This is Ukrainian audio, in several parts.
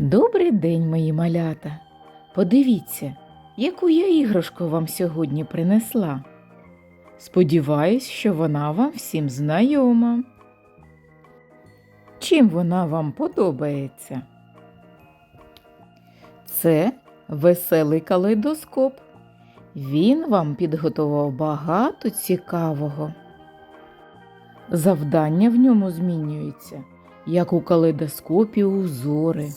Добрий день, мої малята. Подивіться, яку я іграшку вам сьогодні принесла. Сподіваюсь, що вона вам всім знайома. Чим вона вам подобається? Це веселий калейдоскоп. Він вам підготував багато цікавого. Завдання в ньому змінюються, як у калейдоскопі узори.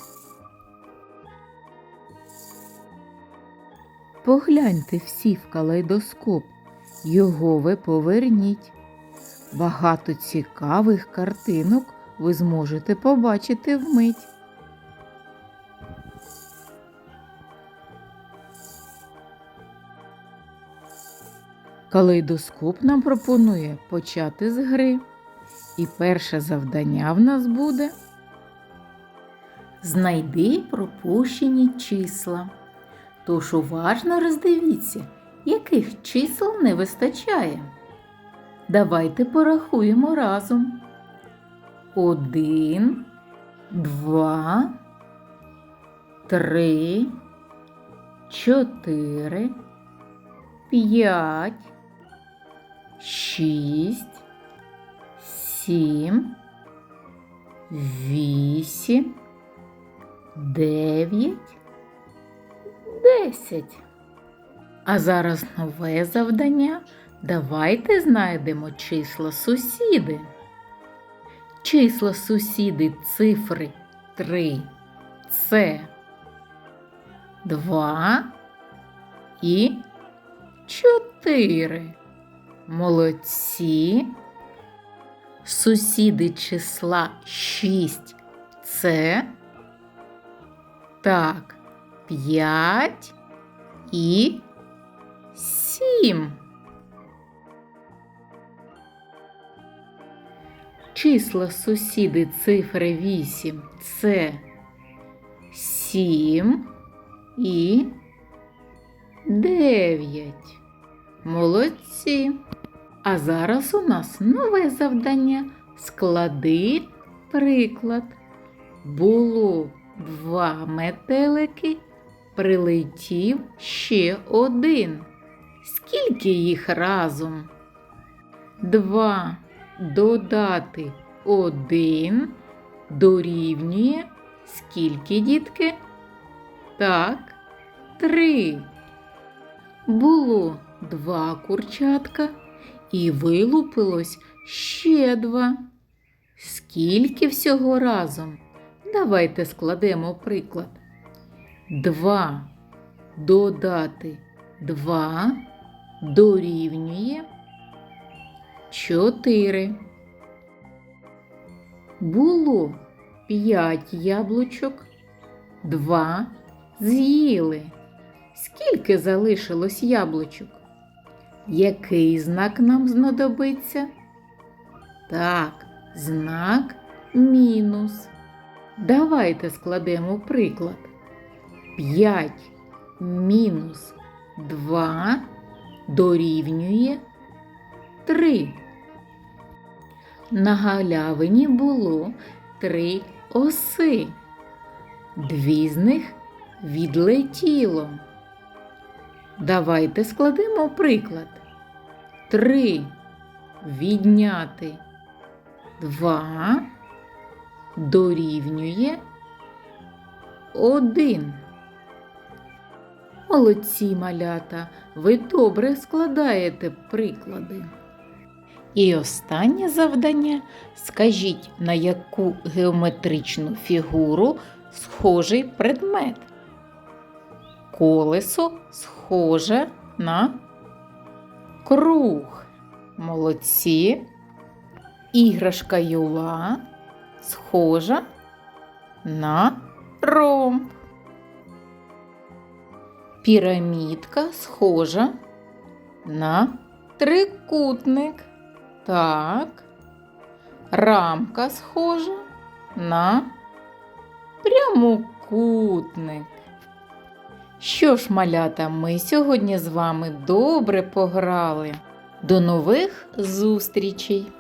Погляньте всі в калейдоскоп, його ви поверніть. Багато цікавих картинок ви зможете побачити вмить. Калейдоскоп нам пропонує почати з гри. І перше завдання в нас буде Знайди пропущені числа. Тож уважно роздивіться, яких чисел не вистачає. Давайте порахуємо разом. Один, два, три, чотири, п'ять, шість, сім, вісім, дев'ять. Десять. А зараз нове завдання. Давайте знайдемо числа сусіди. Числа сусіди цифри 3 це 2 і 4. Молодці. Сусіди числа 6 це так. П'ять і сім. Числа сусіди цифри 8 це 7 і 9. Молодці. А зараз у нас нове завдання. Склади приклад. Було два метелики, прилетів ще один. Скільки їх разом? Два додати один дорівнює скільки, дітки? Так, три. Було два курчатка і вилупилось ще два. Скільки всього разом? Давайте складемо приклад. 2 додати 2 дорівнює 4. Було 5 яблучок, 2 з'їли. Скільки залишилось яблучок? Який знак нам знадобиться? Так, знак мінус. Давайте складемо приклад. 5 мінус 2 дорівнює 3. На галявині було три оси. Дві з них відлетіло. Давайте складемо приклад. 3 відняти 2 дорівнює 1. Молодці малята, ви добре складаєте приклади. І останнє завдання. Скажіть, на яку геометричну фігуру схожий предмет? Колесо схоже на круг. Молодці. Іграшка юла схожа на ромб. Пірамідка схожа на трикутник. Так. Рамка схожа на прямокутник. Що ж, малята, ми сьогодні з вами добре пограли. До нових зустрічей!